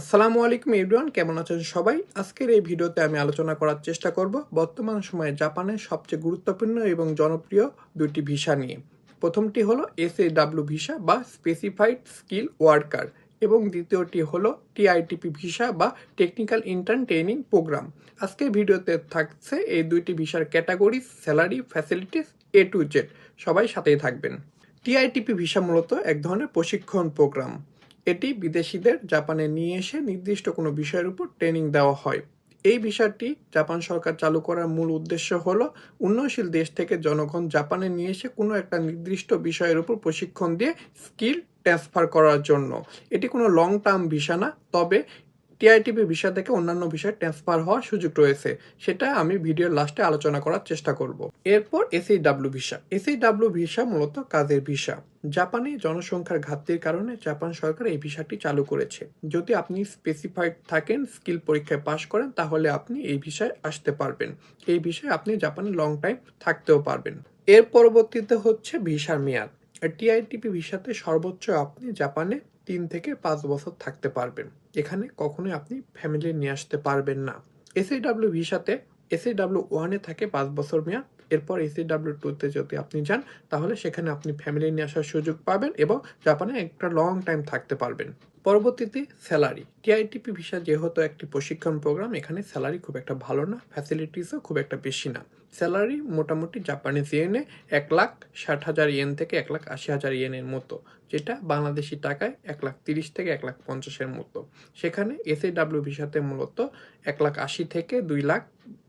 আসসালামু আলাইকুম এভরিওয়ান, কেমন আছেন সবাই? আজকের এই ভিডিওতে আমি আলোচনা করার চেষ্টা করব বর্তমান সময়ে জাপানের সবচেয়ে গুরুত্বপূর্ণ এবং জনপ্রিয় দুটি ভিসা নিয়ে। প্রথমটি হলো এসএডাব্লিউ ভিসা বা স্পেসিফাইড স্কিল ওয়ার্কার এবং দ্বিতীয়টি হলো টিআইটিপি ভিসা বা টেকনিক্যাল ইন্টার্ন ট্রেনিং প্রোগ্রাম আজকের ভিডিওতে থাকছে এই দুইটি ভিসার category, salary, facilities A to Z সবাই সাথেই থাকবেন। টিআইটিপি ভিসা মূলত এক ধরনের প্রশিক্ষণ প্রোগ্রাম। এটি বিদেশিদের জাপানে নিয়ে এসে নির্দিষ্ট কোনো বিষয়ের উপর ট্রেনিং দেওয়া হয়। এই বিষয়টি জাপান সরকার চালু করার মূল উদ্দেশ্য হল, উন্নয়নশীল দেশ থেকে জনগণ জাপানে নিয়ে এসে কোনো একটা নির্দিষ্ট বিষয়ের উপর প্রশিক্ষণ দিয়ে স্কিল ট্রান্সফার করার জন্য। এটি কোনো লং টার্ম ভিসা না, তবে টিআইটিপি ভিসা থেকে অন্যান্য বিষয়ে ট্রান্সফার হওয়ার সুযোগ রয়েছে। সেটা আমি ভিডিওর লাস্টে আলোচনা করার চেষ্টা করব। এরপর এসএইডাব্লিউ ভিসা এসএইডাব্লিউ ভিসা মূলত কাজের ভিসা জাপানে জনসংখ্যার ঘাটতির কারণে জাপান সরকার এই ভিসাটি চালু করেছে। যদি আপনি স্পেসিফাইড থাকেন স্কিল পরীক্ষায় পাশ করেন, তাহলে আপনি এই ভিসায় আসতে পারবেন। এই ভিসায় আপনি জাপানে লং টাইম থাকতেও পারবেন। এর পরবর্তীতে হচ্ছে ভিসার মেয়াদ। টিআইটিপি ভিসাতে সর্বোচ্চ আপনি জাপানে তিন থেকে পাঁচ বছর থাকতে পারবেন। এখানে কখনোই আপনি ফ্যামিলি নিয়ে আসতে পারবেন না। এসএডাব্লিউ ভিসাতে এসএডাব্লিউ ওয়ানে থাকে পাঁচ বছর মেয়াদ। এরপর এসএডাব্লিউ টুতে যদি আপনি যান, তাহলে সেখানে আপনি ফ্যামিলি নিয়ে আসার সুযোগ পাবেন এবং জাপানে একটা লং টাইম থাকতে পারবেন। পরবর্তীতে স্যালারি। টিআইটিপি ভিসা যেহেতু একটি প্রশিক্ষণ প্রোগ্রাম, এখানে স্যালারি খুব একটা ভালো না ফ্যাসিলিটিসও খুব একটা বেশি না। স্যালারি মোটামুটি জাপানিজ ইয়েনে এক লাখ ষাট হাজার ইয়েন থেকে এক লাখ আশি হাজার ইয়েনের মতো, যেটা বাংলাদেশি টাকায় এক লাখ তিরিশ থেকে এক লাখ পঞ্চাশের মতো। সেখানে এসএডাব্লিউ ভিসাতে মূলত এক লাখ আশি থেকে দুই লাখ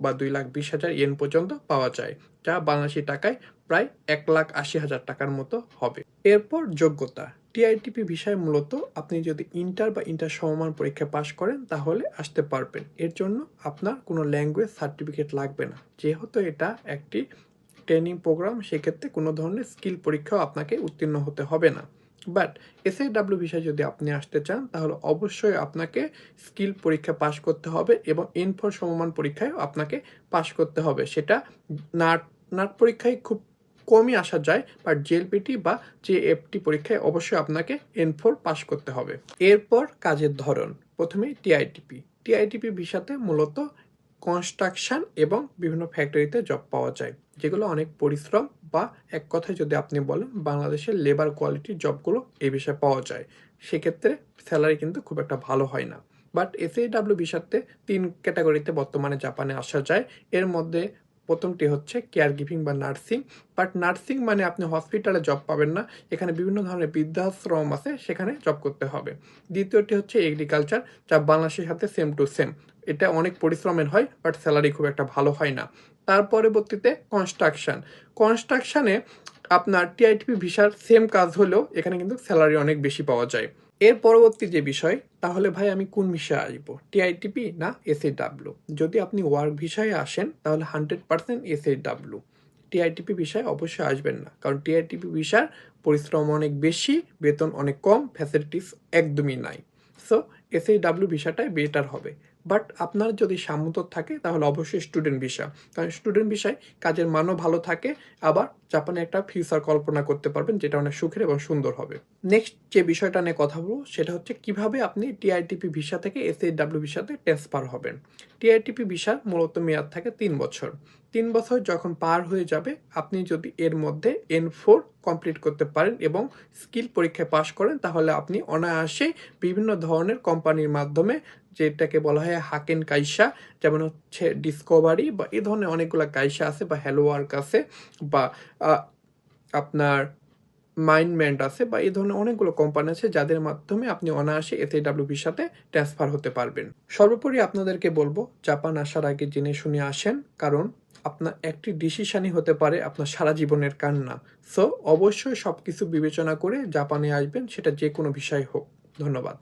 বা দুই লাখ বিশ হাজার ইয়েন পর্যন্ত পাওয়া যায়, যা বাংলাদেশি টাকায় প্রায় এক লাখ আশি হাজার টাকার মতো হবে। এরপর যোগ্যতা। টিআইটিপি ভিসায় মূলত আপনি যদি ইন্টার বা ইন্টার সমমান পরীক্ষা পাশ করেন, তাহলে আসতে পারবেন। এর জন্য আপনার কোনো ল্যাঙ্গুয়েজ সার্টিফিকেট লাগবে না। যেহেতু এটা একটি ট্রেনিং প্রোগ্রাম সেক্ষেত্রে কোনো ধরনের স্কিল পরীক্ষাও আপনাকে উত্তীর্ণ হতে হবে না। বাট এসএডাব্লিউ বিষয়ে যদি আপনি আসতে চান, তাহলে অবশ্যই আপনাকে স্কিল পরীক্ষা পাশ করতে হবে এবং ইনফোর সমমান পরীক্ষায় আপনাকে পাশ করতে হবে। সেটা নাট নাট পরীক্ষায় খুব কমই আসা যায় বাট জেএলপিটি বা যে এফটি পরীক্ষায় অবশ্যই আপনাকে এন ফোর পাশ করতে হবে। এরপর কাজের ধরন। প্রথমে টিআইটিপি টিআইটিপি ভিসাতে মূলত কনস্ট্রাকশন এবং বিভিন্ন ফ্যাক্টরিতে জব পাওয়া যায়, যেগুলো অনেক পরিশ্রম বা এক কথায় যদি আপনি বলেন বাংলাদেশের লেবার কোয়ালিটির জবগুলো এই বিষয়ে পাওয়া যায়। সেক্ষেত্রে স্যালারি কিন্তু খুব একটা ভালো হয় না। বাট এসএডাব্লিউ ভিসাতে তিন ক্যাটাগরিতে বর্তমানে জাপানে আসা যায়। এর মধ্যে প্রথমটি হচ্ছে কেয়ার গিভিং বা নার্সিং বাট নার্সিং মানে আপনি হসপিটালে জব পাবেন না, এখানে বিভিন্ন ধরনের বৃদ্ধাশ্রম আছে, সেখানে জব করতে হবে। দ্বিতীয়টি হচ্ছে এগ্রিকালচার যা বাংলাদেশের সাথে সেম টু সেম এটা অনেক পরিশ্রমের হয় বাট স্যালারি খুব একটা ভালো হয় না। তার পরবর্তীতে কনস্ট্রাকশন কনস্ট্রাকশানে আপনার টিআইটিপি ভিসার সেম কাজ হলেও এখানে কিন্তু স্যালারি অনেক বেশি পাওয়া যায়। এর পরবর্তী যে বিষয়, তাহলে ভাই আমি কোন ভিসায় আসব? টিআইটিপি না এসএডাব্লিউ যদি আপনি ওয়ার্ক ভিসায় আসেন, তাহলে হান্ড্রেড পার্সেন্ট এসএডাব্লিউ টিআইটিপি ভিসায় অবশ্যই আসবেন না। কারণ টিআইটিপি ভিসার পরিশ্রম অনেক বেশি, বেতন অনেক কম ফ্যাসিলিটিস একদমই নাই। সো এসএডাব্লিউ ভিসাটাই বেটার হবে। বাট আপনার যদি সামর্থ্য থাকে, তাহলে অবশ্যই স্টুডেন্ট ভিসা কারণ স্টুডেন্ট ভিসায় কাজের মানও ভালো থাকে, আবার জাপানে একটা ফিউচার কল্পনা করতে পারবেন, যেটা অনেক সুখের এবং সুন্দর হবে। নেক্সট যে বিষয়টা নিয়ে কথা বলব, সেটা হচ্ছে কীভাবে আপনি টিআইটিপি ভিসা থেকে এস ডাব্লিউ ভিসাতে ট্রান্সফার হবেন। টিআইটিপি ভিসা মূলত মেয়াদ থাকে তিন বছর। তিন বছর যখন পার হয়ে যাবে, আপনি যদি এর মধ্যে এন ফোর কমপ্লিট করতে পারেন এবং স্কিল পরীক্ষায় পাশ করেন, তাহলে আপনি অনায়াসে বিভিন্ন ধরনের কোম্পানির মাধ্যমে যেটাকে বলা হয় হাকেন কাইসা, যেমন হচ্ছে ডিসকভারি বা এই ধরনের অনেকগুলো কাইসা আছে বা হ্যালো ওয়ার্ক আছে বা আপনার মাইন্ডমেন্ট আছে বা এই ধরনের অনেকগুলো কোম্পানি আছে যাদের মাধ্যমে আপনি অনায়াসে এসএডাব্লিউবির সাথে ট্রান্সফার হতে পারবেন। সর্বোপরি আপনাদেরকে বলব, জাপান আসার আগে জেনে শুনে আসেন, কারণ আপনার একটি ডিসিশনই হতে পারে আপনার সারা জীবনের কান্না। সো অবশ্যই সব কিছু বিবেচনা করে জাপানে আসবেন, সেটা যে কোনো বিষয় হোক। ধন্যবাদ।